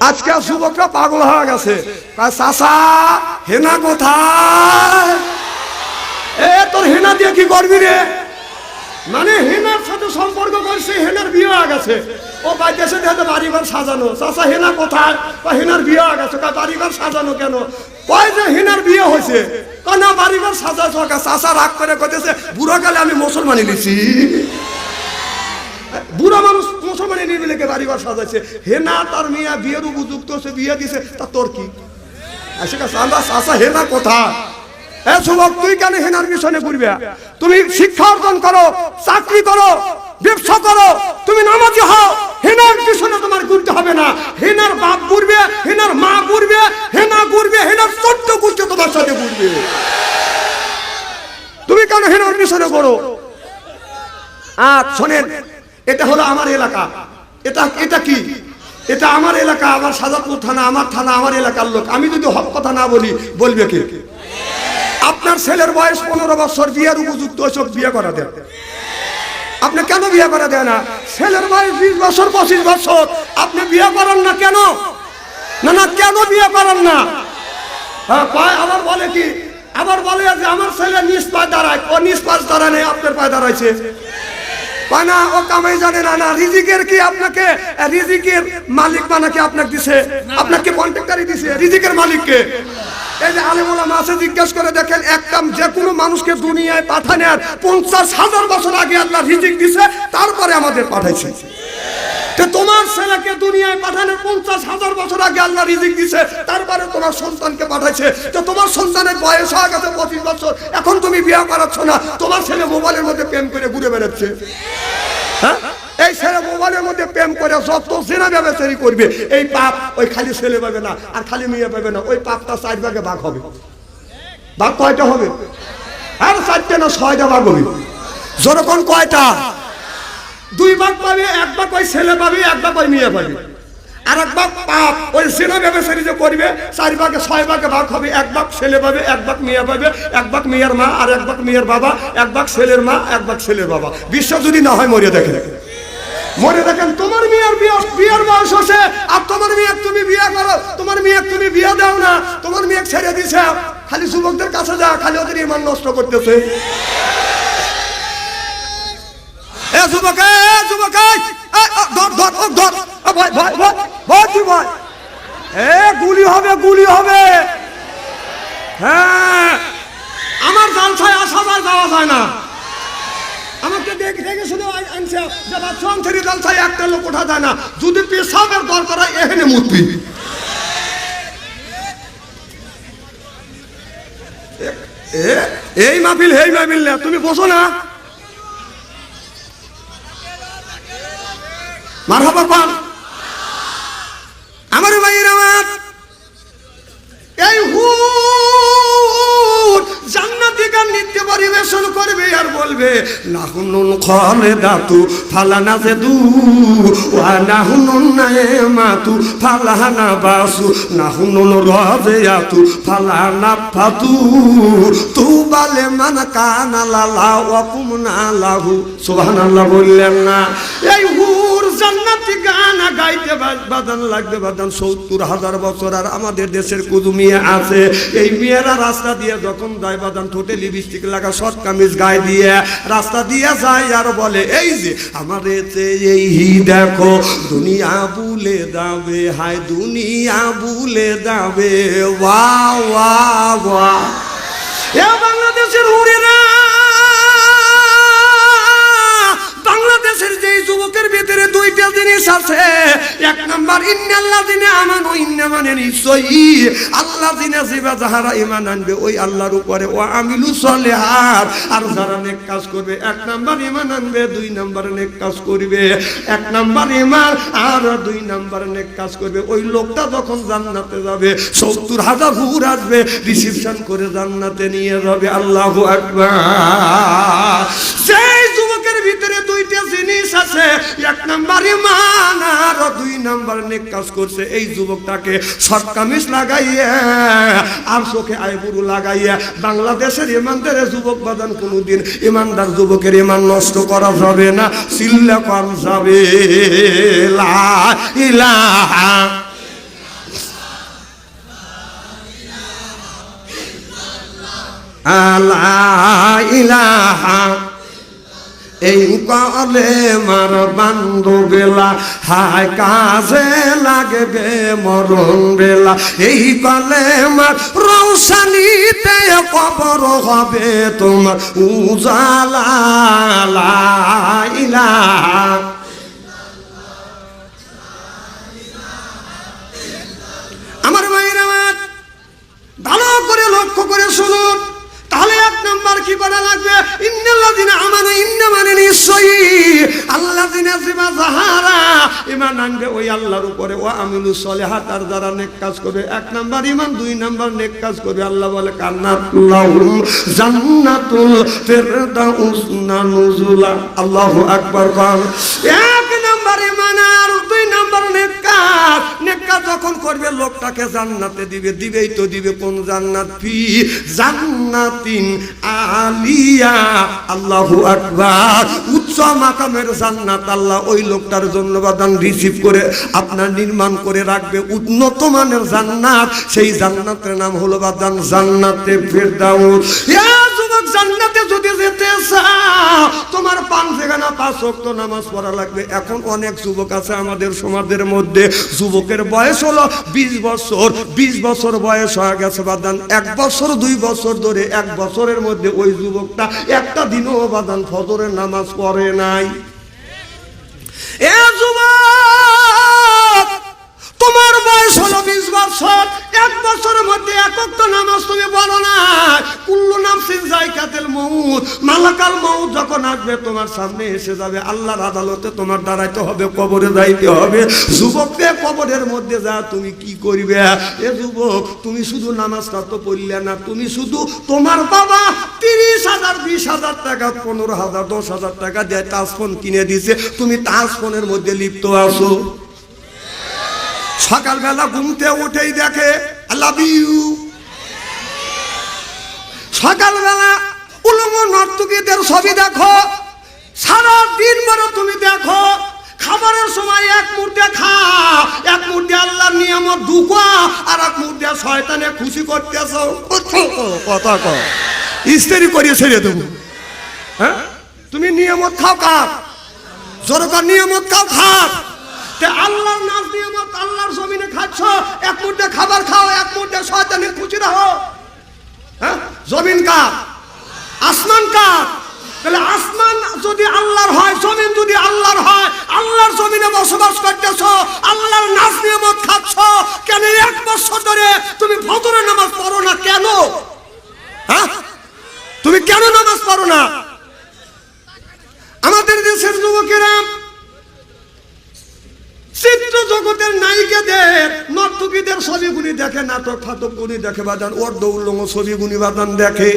আজকে যুবকরা পাগল হয়ে গেছে। চাচা, হেনা কোথায়? এ, তোর হেনা দিয়ে কি করবি রে? মানে হেনার সাথে সম্পর্ক করছে হেনার বিয়ে হয়ে গেছে। ও বাইতেছে দেখে বাড়িঘর সাজানো। চাচা, হেনা কোথায়? বা হেনার বিয়ে হয়ে গেছে। বাড়িঘর সাজানো কেন? কয় যে হেনার বিয়ে হয়েছে। কয়, না, বাড়িঘর সাজাছ চাচা রাগ করে কইতেছে, বুড়ো কালে আমি মুসলমানি নিছি বুড়া মানুষ মুসলমানি নিয়ে লেগে বাড়িঘর সাজাইছে। হেনা তার মেয়া বিয়ের উপযুক্ত হচ্ছে বিয়ে দিছে, তা তোর কি? চাচা হেনা যুবক, তুই কেন হেনার মিশনে তুমি শিক্ষা অর্জন করো, চাকরি করো, ব্যবসা করো, তুমি নামাজি হও। হেনার পিছনে তোমার ঘুরতে হবে না। হেনার বাপ ঘুরবে, হেনার মা ঘুরবে, হেনা ঘুরবে, হেনার চোদ্দ ঘুরছে তোমার সাথে ঘুরবে। তুমি কেন হেনার পিছনে করো আর শোনেন এটা হলো আমার এলাকা। এটা এটা কি? এটা আমার এলাকা, আমার সাজাদপুর থানা, আমার থানা, আমার এলাকার লোক। আমি যদি হক কথা না বলি, বলবে কে? আপনার ছেলের বয়স পনেরো বছর, বিয়ের উপযুক্ত ওইসব বিয়ে করা দেন। আপনি কেন বিয়ে করা দেয় না? ছেলের বয়স বিশ বছর, পঁচিশ বছর। আপনি বিয়ে করেন না কেন? না না, কেন বিয়ে করেন না? হ্যাঁ আবার বলে কি? আবার বলে যে আমার ছেলে নিজ পায়ে দাঁড়ায়। ও নিজ পাশ দাঁড়ায় নেই, আপনার পায়ে দাঁড়াইছে। কয় না ও কামাই জানে না না, রিজিকের কি আপনাকে রিজিকের মালিক পানাকে আপনাকে দিছে? আপনাকে কন্ট্রাক্টারই দিছে, রিজিকের মালিককে এই যে আলিমুল্লাহ মাসে জিজ্ঞেস করে দেখেন একদম যে কোনো মানুষকে দুনিয়ায় পাঠানোর পঞ্চাশ হাজার বছর আগে আল্লাহ রিজিক দিছে, তারপরে আমাদের পাঠাইছে। তোমার ছেলেকে দুনিয়ায় পাঠালে পঞ্চাশ হাজার বছর আগে আল্লাহ রিজিক দিছে, তারপরে তোমার সন্তানকে পাঠাইছে। তো তোমার সন্তানের বয়স হয়ে গেছে পঁচিশ বছর, এখন তুমি বিয়ে করাচ্ছ না, তোমার ছেলে মোবাইলের মধ্যে প্রেম করে ঘুরে বেড়াচ্ছে। হ্যাঁ? এই ছেলে মোবাইলের মধ্যে প্রেম করে যত সেনা ব্যবসায়ী করবে, এই পাপ ওই খালি ছেলে পাবে না, আর খালি মেয়ে পাবে না, ওই পাপটা চার ভাগে ভাগ হবে। ভাগ কয়টা হবে? আর চারটে না ছয়টা ভাগ হবে? যেরকম কয়টা? দুই ভাগ পাবে, এক ভাগ ওই ছেলে পাবে, এক ভাগ ওই মেয়ে পাবে। আর এক ভাগ পাপ, ওই সেনা ব্যবসায়ী যে করবে, চার ভাগে ছয় ভাগে ভাগ হবে। এক ভাগ ছেলে পাবে, এক ভাগ মেয়ে পাবে, এক ভাগ মেয়ের মা আর এক ভাগ মেয়ের বাবা, এক ভাগ ছেলের মা, এক ভাগ ছেলের বাবা। বিশ্ব যদি না হয় মরিয়ে দেখে মনে দেখেন, তোমার মেয়ের বিয়ে বিয়ের বয়স হচ্ছে আর তোমার মেয়ে তুমি বিয়ে করো, তোমার মেয়ে তুমি বিয়ে দাও না, তোমার মেয়ে ছেড়ে দিছে। খালি যুবকদের কাছে যা, খালি ওদের ইমান নষ্ট করতেছে। এ যুবক এ যুবক ধর ধর ও, ধর। ভয় ভয় ভয় ভয় তুই এ গুলি হবে গুলি হবে। হ্যাঁ। আমার জালসায় আসা যায় যাওয়া যায় না। আমাকে দেখে দেখে শুধু আনছে। যে বাচ্চা থেকে জালসায় একটা লোক ওঠা যায় না। যদি পেশাবের দরকার হয় এখানে মুতবি এই মাহফিল এই মাহফিল না তুমি বসো না। মারহাবা পান। বলবে দাতু ফালানা যে দু ফালানা বাসু রাজিয়াতু ফালানা ফাতু। তু বালে মান কানা লালা, ওয়া কুমনা লাহু। সুবহানাল্লাহ বললেন না। এই হুর জান্নাতি গান গাইতে লাগবে সত্তর হাজার বছর, আর আমাদের দেশের কুদু মেয়ে আছে। এই মেয়েরা রাস্তা দিয়ে যখন যায় বাদান ঠোঁটে লিপস্টিক লাগা, শর্ট কামিজ গায়ে দিয়ে রাস্তা দিয়া যায় আর বলে, এই যে আমার এতে এই দেখো, দুনিয়া বুলে দাবে, হায় দুনিয়া বুলে দাবে। ওয়া ওয়া ওয়া। এ বাংলাদেশের হুরেরা ভিতরে দুইটা জিনিস আছে। এক নাম্বার, ইন্নাল্লাহ দিনে আমানো, ইন্না মানে নিশ্চয়ই। আল্লাহ দিনে জিবা যাহারা ইমান আনবে, ওই আল্লাহর উপরে। ও আমিলু সলেহার আর যারা নেক কাজ করবে, এক নাম্বার ইমান আনবে, দুই নাম্বার নেক কাজ করবে। এক নাম্বার ইমান আর দুই নাম্বার নেক কাজ করবে। ওই লোকটা যখন জান্নাতে যাবে, সত্তর হাজার হুর আসবে রিসিপশন করে জান্নাতে নিয়ে যাবে। আল্লাহ আকবার। দুইটা জিনিস আছে। এক নাম্বার ইমান আর দুই নাম্বার নেক কাজ করছে এই যুবকটাকে শর্ট কামিজ লাগাইয়া, আর চোখে আইবুরু লাগাইয়া। বাংলাদেশের ইমানদের যুবক বাদান কোনোদিন ইমানদার যুবকের ইমান নষ্ট করা যাবে না, চিল্লা কর যাবে। ইলাহা আলা ইলাহা এই কলে মার বান্ধু বেলা হায় কাজে লাগবে মরণ বেলা। এই কলে মার রৌশানিতে কবর হবে তোমার উজালা লা ইলাহা আমার মায়ের আমার ভালো করে লক্ষ্য করে শুনুন। তাহলে এক নাম্বার কি করা লাগবে? ইন্নাল্লাযিনা আমানু ইন্না মানে নিশ্চয়ই আল্লাযিনা সিমা যাহারা ঈমান আনবে ওই আল্লাহর উপরে। ও আমিলু সলিহাত, আর যারা নেক কাজ করবে, এক নাম্বার ঈমান, দুই নাম্বার নেক কাজ করবে। আল্লাহ বলে কান্নাতুল্লাহুম জান্নাতুল ফিরদাউস নুজুলা। আল্লাহু আকবার এক যখন করবে, লোকটাকে জান্নাতে দিবে। দিবেই তো দিবে কোন জান্নাত? ফি জান্নাতিন আলিয়া। আল্লাহু আকবার। উচ্চ মাকামের জান্নাত আল্লাহ ওই লোকটার জন্য বাদান রিসিভ করে, আপনার নির্মাণ করে রাখবে। উন্নত মানের জান্নাত। সেই জান্নাতের নাম হলো বাদান জান্নাতে ফেরদাউস। ইয়া জান্নাতে যদি যেতে চাও, তোমার যেখানে পাঁচ ওয়াক্ত নামাজ পড়া লাগবে। এখন অনেক যুবক আছে আমাদের সমাজের মধ্যে। যুবকের বয়স হলো বিশ বছর। বিশ বছর বয়স হয়ে গেছে বাদান। এক বছর, দুই বছর ধরে এক বছরের মধ্যে ওই যুবকটা একটা দিনও বাদান ফজরের নামাজ পড়ে নাই। এ যুবক! মধ্যে একক তো নামাজ তুমি বলো না। কুল্লু নামসিন জায়কাতেল মৌত মালাকাল মৌত যখন আসবে, তোমার সামনে এসে যাবে। আল্লাহর আদালতে তোমার দাঁড়াইতে হবে, কবরে যাইতে হবে। যুবককে কবরের মধ্যে যা তুমি কি করবে? এ যুবক, তুমি শুধু নামাজটা তো পড়লে না, তুমি শুধু তোমার বাবা তিরিশ হাজার, বিশ হাজার টাকা, পনেরো হাজার, দশ হাজার টাকা দিয়ে টাচ ফোন কিনে দিছে। তুমি টাচ ফোনের মধ্যে লিপ্ত আছো। সকালবেলা ঘুমতে উঠেই দেখে, আল্লাহ ইউ সকালবেলা উলঙ্গ নর্তকীদের ছবি দেখো। সারা দিন ভরে তুমি দেখো। খাবারের সময় এক মুহূর্তে খা, এক মুহূর্তে আল্লাহর নিয়ামত ঢুকো, আর এক মুহূর্তে শয়তানে খুশি করতেছ। কথা কো ইস্তেরি করিয়ে ছেড়ে দেবো। হ্যাঁ? তুমি নিয়ামত খাও কাপ জোরকার নিয়ামত খাও তে আল্লাহর নাম নিয়ামত আল্লাহর জমিনে খাচ্ছ, এক মুহূর্তে খাবার খাও, এক মুহূর্তে শয়তানের খুশি রাখো হ্যাঁ? জমিন কার? আসমান কার? তাহলে আসমান যদি আল্লাহর হয় জমিন দেখে ফাতক গুনি দেখে বাজান, ওর দৌলঙ্গ ছবিগুলি বাজান দেখে।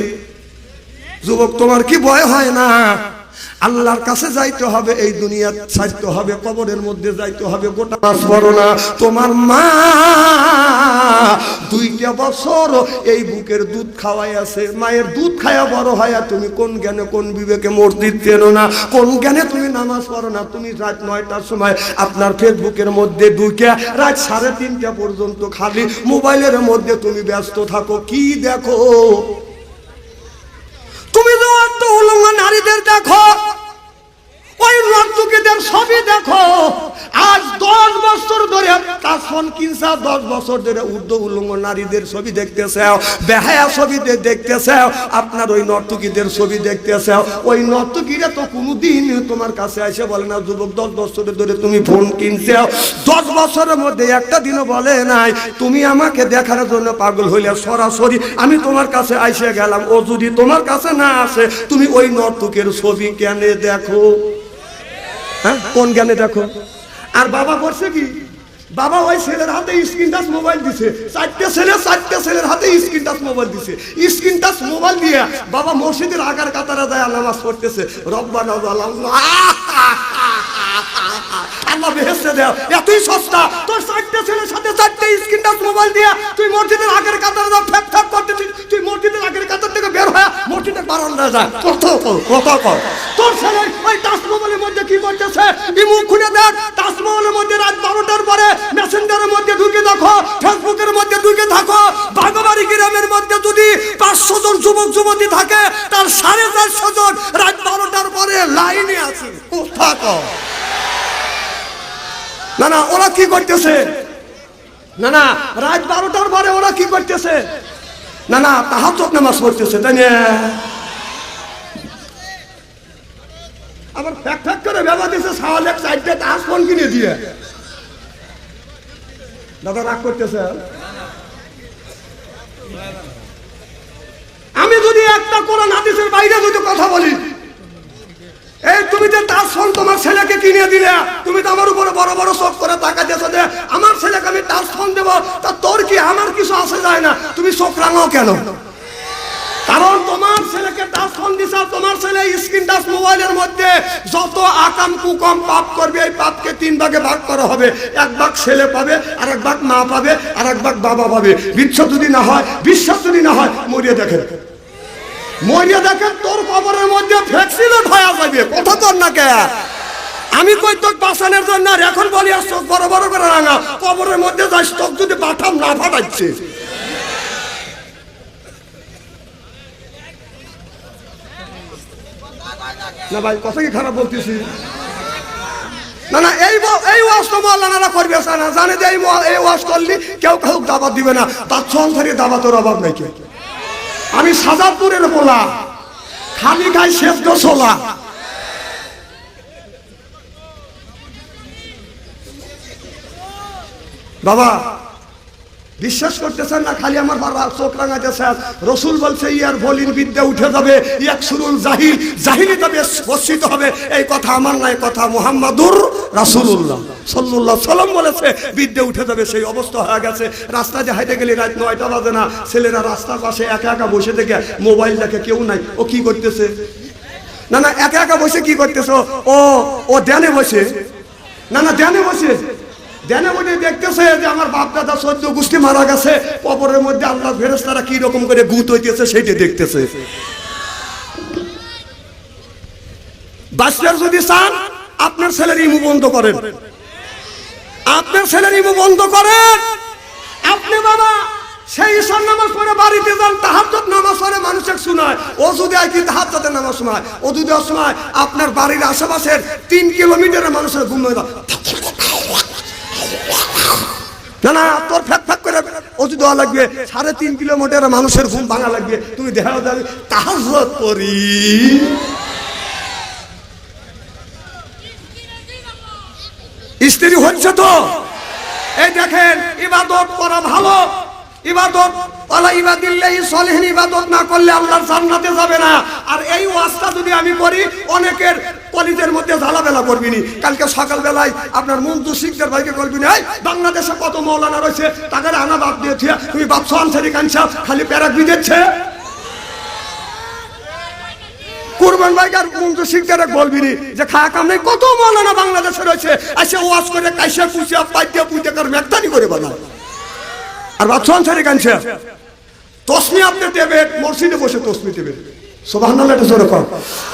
যুবক, তোমার কি ভয় হয় না? আল্লাহর কাছে যাইতে হবে, এই দুনিয়া ছাড়তে হবে, কবরের মধ্যে যাইতে হবে, গোটা মাস পড়ো না। তোমার মা দুইটা বছর এই বুকের দুধ খাওয়াই আছে। মায়ের দুধ খায়া বড় হয় তুমি কোন জ্ঞানে কোন বিবেকে মসজিদ চেনো না? কোন জ্ঞানে তুমি নামাজ পড়ো না? তুমি রাত নয়টার সময় আপনার ফেসবুকের মধ্যে ঢুকে রাত সাড়ে তিনটা পর্যন্ত খালি মোবাইলের মধ্যে তুমি ব্যস্ত থাকো। কি দেখো? তুমি অর্থ নারীদের দেখো ওই নর্তকীদের সবই দেখো। আজ দশ বছর ধরে ফোন কিনছা দশ বছর ধরে উর্দু উলঙ্গ নারীদের ছবি দেখতেছে। বেহায়া ছবি দে- দেখতেছে। আপনার ওই নর্তকীদের ছবি দেখতেছে। ওই নর্তকীরা তো কোনোদিন তোমার কাছে এসে বলে না, যুবক, দশ বছরের ধরে তুমি ফোন কিনছে। দশ বছরের মধ্যে একটা দিনও বলে নাই, তুমি আমাকে দেখার জন্য পাগল হইলে সরাসরি আমি তোমার কাছে আইসে গেলাম। ও যদি তোমার কাছে না আসে, তুমি ওই নর্তকের ছবি কেন দেখো? হ্যাঁ? কোন জ্ঞানে দেখো? আর বাবা করছে কি, বাবা ওই ছেলের হাতে স্ক্রিন টাচ মোবাইল দিছে। চারটে ছেলে, চারটে ছেলের হাতে স্ক্রিন টাচ মোবাইল দিছে। স্ক্রিন টাচ মোবাইল দিয়ে বাবা মসজিদের আগার কাতারা যায় নামাজ পড়তেছে। রব্বা আল্লাহ আল্লাহ বেহেস্তে দেয় এতই সস্তা। তোর চারটে ছেলের সাথে চারটে স্ক্রিন টাচ মোবাইল দিয়ে তুই মসজিদের আগের কাতারে যা ফ্যাপ ফ্যাপ করতেছিস, তুই মসজিদের আগের কাতার থেকে বের হয়ে মসজিদের বারান্দা যা। কত কত কর তোর ছেলে ওই টাচ মোবাইলের মধ্যে কি করতেছে? ইমু খুলে দেখ। টাচ মোবাইলের মধ্যে রাত বারোটার পরে মেসেঞ্জারের মধ্যে ঢুকে দেখো, ফেসবুকের মধ্যে ঢুকে থাকো। বাঘবাড়ি গ্রামের মধ্যে যদি পাঁচশো জন যুবক, যুবতী থাকে, তার সাড়ে চারশো জন রাত বারোটার পরে লাইনে আছে। কোথা কি করতেছে? না না রাত বারোটার পরে ওরা কি করতেছে? না না তাহার চোখ নামাজ পড়তেছে তাই না? আবার ফ্যাক ফ্যাক করে ব্যবহার দিয়েছে সাওয়াল এক সাইডে তাহার ফোন কিনে দিয়ে। দাদা রাগ করতেছে আমি যদি একটা কোরআন হাদিসের বাইরে যদি কথা বলি এই, তুমি যে তার ফোন তোমার ছেলেকে কিনে দিলে, তুমি তো আমার উপরে বড় বড় চোখ করে টাকা দিয়েছ যে আমার ছেলেকে আমি টাচ ফোন দেবো, তা তোর কি আমার কিছু আসে যায় না? তুমি চোখ রাঙাও কেন? কারণ তোমার ছেলেকে টাচ ফোন দিছ তোমার ছেলে স্ক্রিন টাচ মোবাইলের মধ্যে যত আকাম, কুকম পাপ করবে, এই পাপকে তিন ভাগে ভাগ করা হবে। এক ভাগ ছেলে পাবে আর এক ভাগ মা পাবে আর এক ভাগ বাবা পাবে। বিশ্বাস যদি না হয় বিশ্বাস যদি না হয়, মরিয়ে দেখেন মরিয়া দেখেন তোর কবরের মধ্যে ভ্যাকসিনও ঢয়া যাবে। কথা তোর না কে? আমি কই তোর বাঁচানোর জন্য আর এখন বলি, আর চোখ বড় বড় করে রাঙা। কবরের মধ্যে যাই চোখ যদি পাঠাম না ফাটাচ্ছে না ভাই, কথা কি খারাপ বলতেছি? না না, এই এই ওয়াজ তো মৌলানারা করবে না জানে যে এই এই ওয়াজ করলি কেউ কেউ দাবাত দিবে না। তার সংসারে দাবাতের অভাব নাই কেউ। আমি সাজাদপুরের বলা খালি গায়ে সেদ্ধ ছোলা বাবা বিশ্বাস করতেছেন না? খালি আমার চোখ রাঙাতেছেন রসুল বলছে, ইয়ার বলিন বিদ্যা উঠে যাবে। ইয়াক সুরুল জাহিল, জাহিলি তবে বর্ষিত হবে। এই কথা আমার নয় কথা মুহাম্মাদুর রাসূলুল্লাহ। সাল্লাল্লাহু সাল্লাম বলেছে, বিদ্যা উঠে যাবে, সেই অবস্থা হয়ে গেছে। রাস্তা দিয়ে হাইটে গেলে রাত নয়টা বাজে না, ছেলেরা রাস্তার পাশে একা একা বসে থেকে মোবাইল দেখে কেউ নাই। ও কি করতেছে? না না, একা একা বসে কি করতেছো? ও ও ধ্যানে বসে। না না, ধ্যানে বসে। ধ্যানে বসে দেখতেছে যে আমার বাপ দাদা সদ্য গোষ্ঠী মারা গেছে, কবরের মধ্যে আল্লাহ ফেরেস্তারা কি রকম করে গুত হইতেছে সেইটা দেখতেছে। বাচ্চার যদি চান, আপনার ছেলের ইমু বন্ধ করেন। আপনার ছেলের ইমু বন্ধ করেন। আপনি বাবা, সেই ঈশান নামাজ পড়ে বাড়িতে যান, তাহাজ্জুদ নামাজ পড়ে মানুষের শোনায়। ও যদি আর কি তাহাজ্জুদের নামাজ শোনায়? ও যদি অসময় আপনার বাড়ির আশেপাশের তিন কিলোমিটারের মানুষের ঘুম হয়ে। না না, তোর ফ্যাক ফ্যাক করে অজু দেওয়া লাগবে, সাড়ে তিন কিলোমিটার মানুষের ঘুম ভাঙা লাগবে, তুমি দেখা যাবে, তাহাজ্জুদ করি। স্ত্রী হচ্ছে তো। এই দেখেন, ইবাদত করা ভালো। ইবাদত আলা ইবাদিল্লাহি সলিহিন, ইবাদত না করলে আল্লাহর জান্নাতে যাবে না। আর এই ওয়াজটা যদি আমি করি, অনেকের কলিজের মধ্যে ঝালাবেলা করবি নি। কালকে সকালবেলায় আপনার মন্টু শিখদের ভাইকে করবি না বাংলাদেশে কত মৌলানা রয়েছে তাকে আনা বাপ দিয়েছে, তুমি বাপসা আনসারি কানছা খালি প্যারাক বিদেছে কুরবান ভাই আর মন্ত্র শিখতে বলবি নি যে, খায়া কাম কত মৌলানা বাংলাদেশে রয়েছে, এসে ওয়াজ করে কাইসা পুষিয়া পাইতে পুঁতে কর মেকতানি করে বানায়। আর বাচ্চা আনসারি কানছে। তসমি আপনি দেবে মসজিদে বসে তসমি দেবে এটা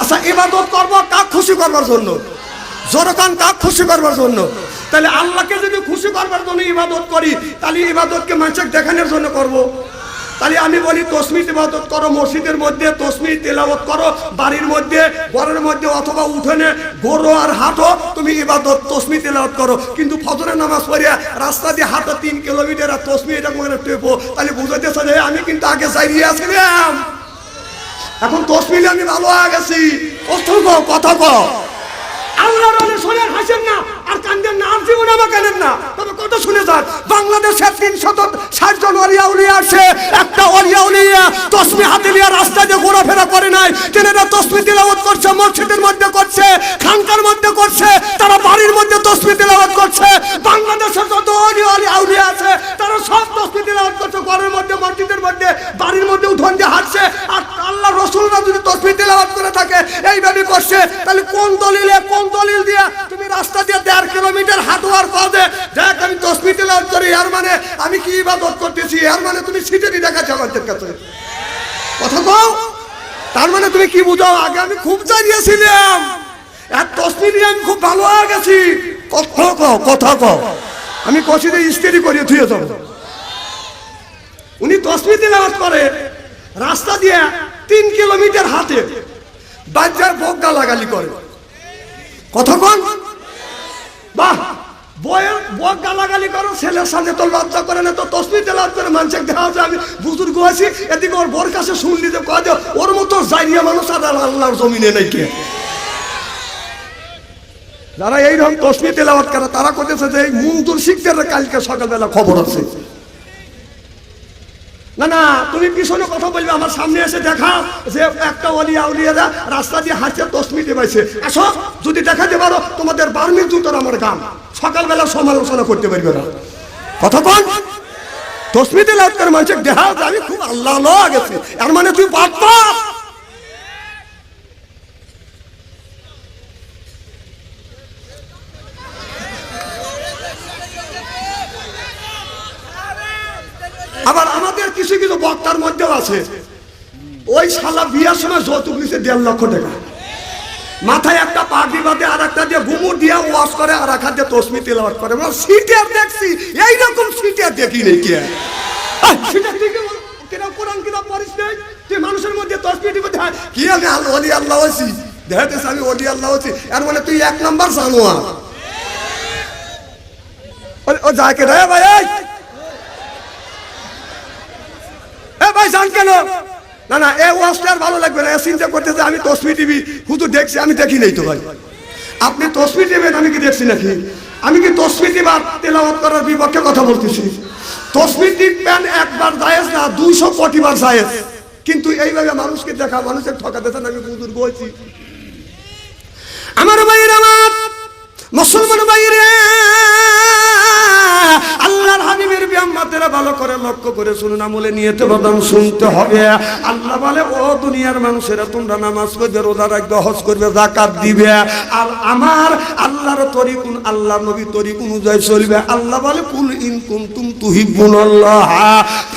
আচ্ছা ইবাদত কাক খুশি করবার জন্য? কাক খুশি করবার জন্য? তাহলে যদি খুশি করবার জন্য করি, তাহলে দেখানোর জন্য করব। তাহলে আমি বলি তসমি ইবাদত করো, মসজিদের মধ্যে তসমি তেলাওয়াত করো, বাড়ির মধ্যে, ঘরের মধ্যে অথবা উঠোনে গরো আর হাঁটো, তুমি ইবাদত তসমি তেলাওয়াত করো। কিন্তু ফজরের নামাজ পড়িয়া রাস্তা দিয়ে হাঁটো, তিন কিলোমিটার আর তসমি এটা টেপো, তাহলে বুঝাইতেছে যে, আমি কিন্তু আগে চাইয়ে আসলাম। এখন দশ মিলে আমি ভালো হয়ে গেছি। কথা কও কথা কও আল্লাহ রানে শোনেন হাসেন না, আর কান্দেন না, আর জীবন আমার কানেন না। তবে কত শুনে যান বাংলাদেশে তিন শত ষাট জন অলিয়া উলিয়া আসে, একটা অলিয়া উলিয়া তসমি হাতে নিয়ে রাস্তা দিয়ে ঘোরাফেরা করে নাই তেনারা তসমি তিলাওয়াত করছে, মসজিদের মধ্যে করছে আমাদের কাছে কথা কও? তার মানে তুমি কি বুঝাও? আগে আমি খুব চাইছিলাম এক তসমি নিয়ে আমি খুব ভালো হয়ে গেছি। কথা কও কথা কও। আমি কষিতে স্ত্রি করিয়ে থুয়ে যাব উনি তসমি তেলাওয়াত করে, রাস্তা দিয়ে তিন কিলোমিটার হাতে বাচ্চার ভোগ গালাগালি করে কতক্ষণ বাহ! গালাগালি ছেলের সামনে করে না, তো করে মানুষের আমি বুজুর্গ এদিকে কাছে শুনলি যে কয় ওর মতো কে? যারা এইরকম তসমি তেলাওয়াত করে, তারা করতেছে যে মুন্দুর কালকে সকালবেলা খবর আছে। না না, তুমি পিছনে কথা বলবে, আমার সামনে এসে দেখা যে একটা অলিয়া উলিয়ারা রাস্তা দিয়ে হাঁটছে তসমিতে পাইছে আসো, যদি দেখাতে পারো, তোমাদের বার্মির জুতোর আমার গান সকালবেলা সমালোচনা করতে পারবে না। কথা বল। তসমিতে লাভ করে মানুষের দেহা আমি খুব আল্লাহ আল্লাহ গেছি এর মানে তুই পারতা? আবার আমাদের কিছু কিছু বক্তার মধ্যেও আছে, ওই শালা বিয়ার সময় যৌতুক নিচ্ছে দেড় লক্ষ টাকা। মাথায় একটা পাগড়ি বাঁধে আর একটা দিয়ে ঘুমুর দিয়ে ওয়াশ করে আর একটা দিয়ে তসমি তেলাওয়াত করে। মানে সিটিয়ার দেখছি, এইরকম সিটিয়ার দেখি নেই কে? তুই মানুষের মধ্যে দেখ কি আমি আমি এর মানে তুই এক নাম্বার ও- রে ভাই এ ভাই কেন? না না, এ ওয়াজটা আর ভালো লাগবে না। এ চিন্তা করতেছে আমি তসমি টিভি শুধু দেখছি, আমি দেখি নাই তো ভাই। আপনি তসমি টিভেন আমি কি দেখছি নাকি? আমি কি তসমি টিভা তেলাওয়াত করার বিপক্ষে কথা বলতেছি? তসমি টিপবেন একবার জায়েজ না, দুইশো কোটি বার জায়েজ। কিন্তু এইভাবে মানুষকে দেখা, মানুষের ঠকাতেছেন আমি বুজুর্গ হয়েছি আমার ভাইয়ের আমার, মুসলমান আল্লাহর হাবিবের ভালো করে লক্ষ্য করে শুনুন, আমলে নিয়েতে বাদাম শুনতে হবে। আল্লাহ বলে, ও দুনিয়ার মানুষেরা, তোমরা নামাজ পড়বে, রোজা রাখবে, হজ করবে জাকাত দিবে। আর আমার আল্লাহর তরিকুন আল্লাহ নবী তরিক অনুযায়ী চলবে। আল্লাহ বলে, কুল ইন কুনতুম তুহিব্বুনাল্লাহ। ফাত্তাবিউনি যারা ও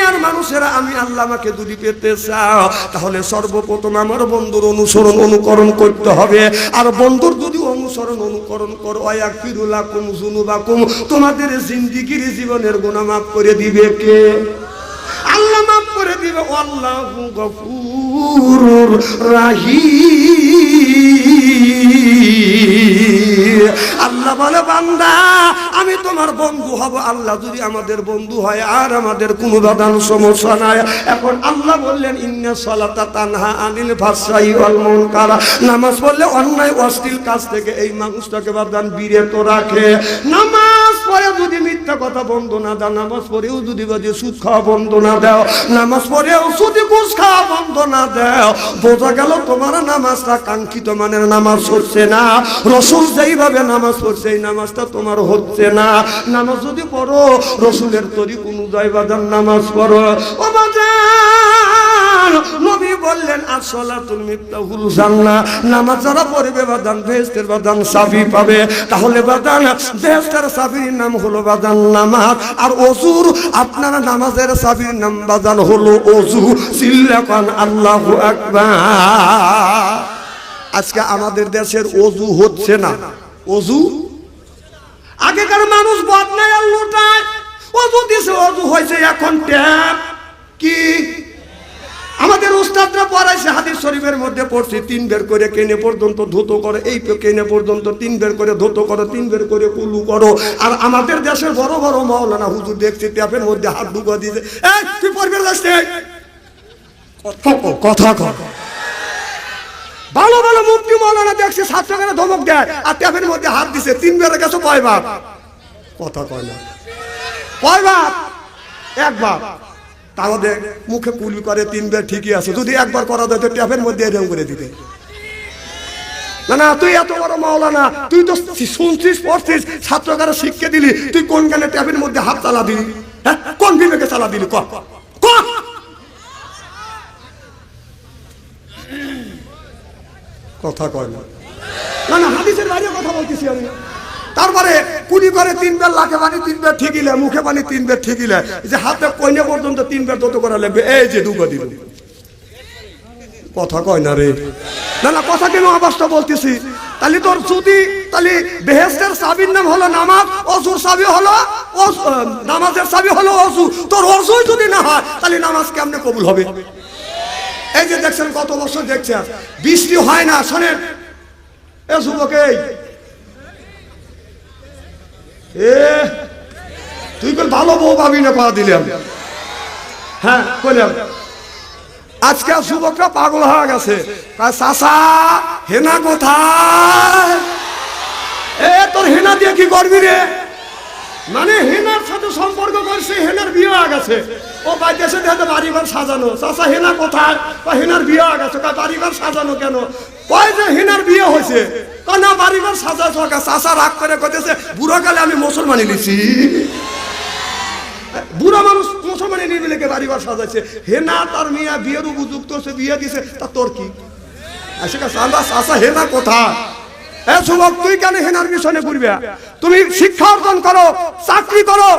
দুনিয়ার মানুষেরা, আমি আল্লাহ আমাকে দূরি পেতে চাও, তাহলে সর্বপ্রথম আমার বন্ধুর অনুসরণ অনুকরণ করতে হবে। আর বন্ধুর যদি অনুসরণ অনুকরণ করো আয়া ফিরুলা কুম জুনুবাকুম তোমাদের জিন্দিগির জীবনের গুণা মাফ করে দিবে কে? আল্লাহ মাফ করে দিবে। আল্লাহ গফুর। রাহিম আল্লাহ বলে, বান্দা, আমি তোমার বন্ধু হব। আল্লাহ যদি আমাদের বন্ধু হয়, আর আমাদের কোনো বাদান সমস্যা নাই। এখন আল্লাহ বললেন, ইন্না সালাতা তানহা আনিল ভাষাই ওয়াল মুনকার। নামাজ পড়লে অন্যায়, অশ্লীল কাজ থেকে এই মানুষটাকে বাদান বিরত রাখে। নামাজ মিথ্যা কথা বন্ধ না দাও, নামাজ পড়েও যদি বাজে সুদ খাওয়া বন্ধ না দাও, নামাজ পড়েও যদি ঘুষ খাওয়া বন্ধ না দাও। বোঝা গেল তোমার নামাজটা কাঙ্ক্ষিত মানের নামাজ হচ্ছে না। রসুল যেইভাবে নামাজ পড়ছে, এই নামাজটা তোমার হচ্ছে না। নামাজ যদি পড়ো, রসুলের তরিক অনুযায়ী বাজার নামাজ পড়ো। ও বাজার বললেন, আসলাতুল মিফতাহুল জান্নাহ, নামাজ যারা পড়বে, বাদান বেহেশতের বাদান সাফি পাবে। তাহলে বাদান বেহেশতের সাফির নাম হলো বাদান নামাজ। আর অজুর, আপনারা নামাজের সাফির নাম বাদান হলো অজু। সিল্লাকান আল্লাহু আকবার। আজকে আমাদের দেশের অজু হচ্ছে না। অজু? আগেকার মানুষ বদনায় আর লুটায়। অজু দিছে, অজু হয়েছে এখন ট্যাপ। কি? আমাদের উস্তাদরা পড়াইছে হাদিস শরীফের মধ্যে পড়ছি, তিন বের করে কেনে পর্যন্ত ধুতো করে, এই কেনে পর্যন্ত তিন বের করে ধুতো করো, তিন বের করে কুলু করো। আর আমাদের দেশের বড় বড় মাওলানা হুজুর দেখছি, ট্যাপের মধ্যে হাত ঢুকা দিয়েছে। এই, তুই পড়বে কথা কথা ভালো ভালো মুক্তি মাওলানা দেখছি সাত টাকার ধমক দেয়, আর ট্যাপের মধ্যে হাত দিছে, তিন বের গেছে কয় বাপ? কথা কয় না। কয় বাপ? একবার তাহলে মুখে কুলি করে তিনবার ঠিকই আছে। যদি একবার করা যায় ট্যাপের মধ্যে এরকম করে দিতে। না না, তুই এত বড় মাওলানা, তুই তো শুনছিস, পড়ছিস, ছাত্রকারা শিক্ষা দিলি, তুই কোন গানে ট্যাপের মধ্যে হাত চালা দিলি হ্যাঁ কোন বিবেকে চালা দিলি ক কথা কয় না। না হাদিসের বাইরে কথা বলতেছি আমি। তারপরে কুড়ি করে তিনবার লাখে পানি তিনবার ঠিকিলে, মুখে পানি তিনবার ঠিকিলে। যে হাতে কইনে পর্যন্ত তিনবার তত করা লাগবে, এই যে দুগো দিল। কথা কয় না রে। না না, কথা কেন আবাসটা বলতেছি? তাহলে তোর যদি তাহলে বেহেস্তের সাবির নাম হলো নামাজ, অসুর সাবি হলো নামাজের সাবি হলো অসু তোর অসুই যদি না হয়, তাহলে নামাজ কেমনে কবুল হবে? এই যে দেখছেন কত বছর দেখছেন। বৃষ্টি হয় না, শোনেন। এ যুবক এ, তুই কোন ভালো বউ পাবি না পা দিলাম। হ্যাঁ কইলাম। আজকে যুবকরা পাগল হয়ে গেছে। চাচা, হেনা কোথায়? এ, তোর হেনা দিয়ে কি করবি রে? মানে হেনার সাথে সম্পর্ক করছে হেনার বিয়ে হয়ে গেছে। ও বাইদেশে দেখে বাড়িঘর সাজানো। চাচা, হেনা কোথায়? বা হেনার বিয়ে হয়ে গেছে। বাড়িঘর সাজানো কেন? কয় যে, হেনার বিয়ে হয়েছে। সাজাছ চাচা রাগ করে বুড়ো কালে আমি মুসলমানি নিছি। বুড়া মানুষ সাজাইছে? হেনা তার মিয়া বিয়ের উপযুক্ত হচ্ছে বিয়ে দিছে, তা তোর কি? চান্দা, চাচা হেনা কোথায় এ তুই কেন হেনার পিছনে ঘুরবে? তুমি শিক্ষা অর্জন করো, চাকরি করো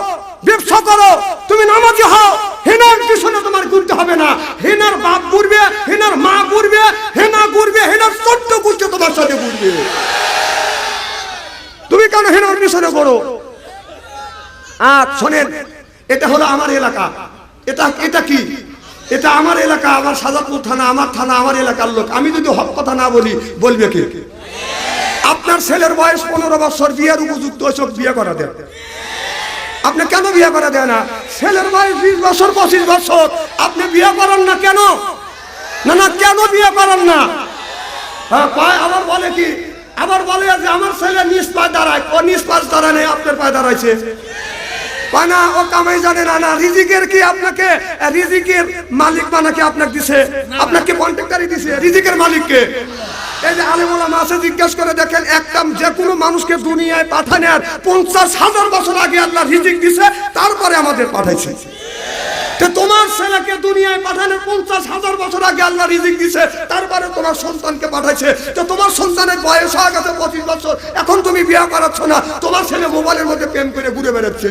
ব্যবসা করো, তুমি নামাজি হও। হেনার পিছনে তোমার ঘুরতে হবে না। হেনার বাপ ঘুরবে, হেনার মা ঘুরবে, হেনা ঘুরবে, হেনার চোদ্দ ঘুরছে তোমার সাথে ঘুরবে। তুমি কেন হেনার পিছনে করো আজ শোনেন, এটা হলো আমার এলাকা। এটা এটা কি? এটা আমার এলাকা, আমার সাজাদপুর থানা, আমার থানা, আমার এলাকার লোক। আমি যদি হক কথা না বলি, বলবে কে? আপনার ছেলের বয়স পনেরো বছর, বিয়ের উপযুক্ত ওসব বিয়ে করা দেন আপনি কেন বিয়ে করা দেয় না? ছেলের বয়স বিশ বছর, পঁচিশ বছর। আপনি বিয়ে করেন না কেন? না না, কেন বিয়ে করেন না? হ্যাঁ আবার বলে কি? আবার বলে যে আমার ছেলে নিজ পায়ে দাঁড়ায়। ও নিজ পাশ দাঁড়ায় নেই, আপনার পায়ে দাঁড়াইছে। কয় না, ও কামাই জানে কি আপনাকে? মালিক আপনাকে দিছে? আপনাকে কন্ট্রাক্টারই দিছে, রিজিকের মালিককে। এই যে আলিমুল্লাহ মাসে জিজ্ঞেস করে দেখেন একদম যে কোনো মানুষকে দুনিয়ায় পাঠানোর পঞ্চাশ হাজার বছর আগে আল্লাহ রিজিক দিছে, তারপরে আমাদের পাঠাইছে। তোমার ছেলেকে দুনিয়ায় পাঠানোর পঞ্চাশ হাজার বছর আগে আল্লাহ রিজিক দিছে, তারপরে তোমার সন্তানকে পাঠাইছে। তো তোমার সন্তানের বয়স হয়ে গেছে পঁচিশ বছর, এখন তুমি বিয়ে করাচ্ছ না, তোমার ছেলে মোবাইলের মধ্যে প্রেম করে ঘুরে বেড়াচ্ছে।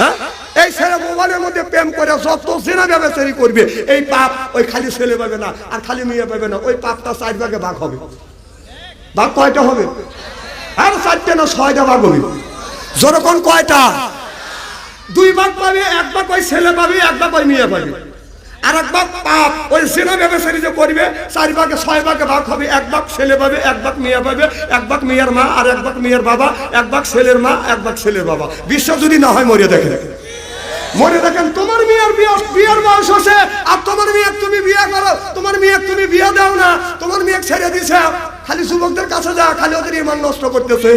হ্যাঁ? এই ছেলে মোবাইলের মধ্যে প্রেম করে যত জেনা ব্যবচারি করবে, এই পাপ ওই খালি ছেলে পাবে না, আর খালি মেয়ে পাবে না, ওই পাপটা চার ভাগে ভাগ হবে। ভাগ কয়টা হবে? আর চারটে না ছয়টা ভাগ হবে? যেরকম কয়টা? দুই ভাগ পাবে, এক ভাগ ওই ছেলে পাবে, এক ভাগ ওই মেয়ে পাবে। আর এক ভাগ পাপ ওই জেনা ব্যবসায়ী যে করবে, চার ভাগে, ছয় ভাগে ভাগ হবে, এক ভাগ ছেলে পাবে, এক ভাগ মেয়ে পাবে, এক ভাগ মেয়ের মা, আর এক ভাগ মেয়ের বাবা, এক ভাগ ছেলের মা, এক ভাগ ছেলের বাবা। বিশ্ব যদি না হয় মরিয়া দেখে দেখেন মনে দেখেন তোমার মেয়ের বিয়ে, বিয়ের বয়স আছে আর তোমার মেয়ে তুমি বিয়ে করো, তোমার মেয়ে তুমি বিয়ে দাও না, তোমার মেয়ে ছেড়ে দিছে। খালি যুবকদের কাছে যা, খালি ওদের ইমান নষ্ট করতেছে।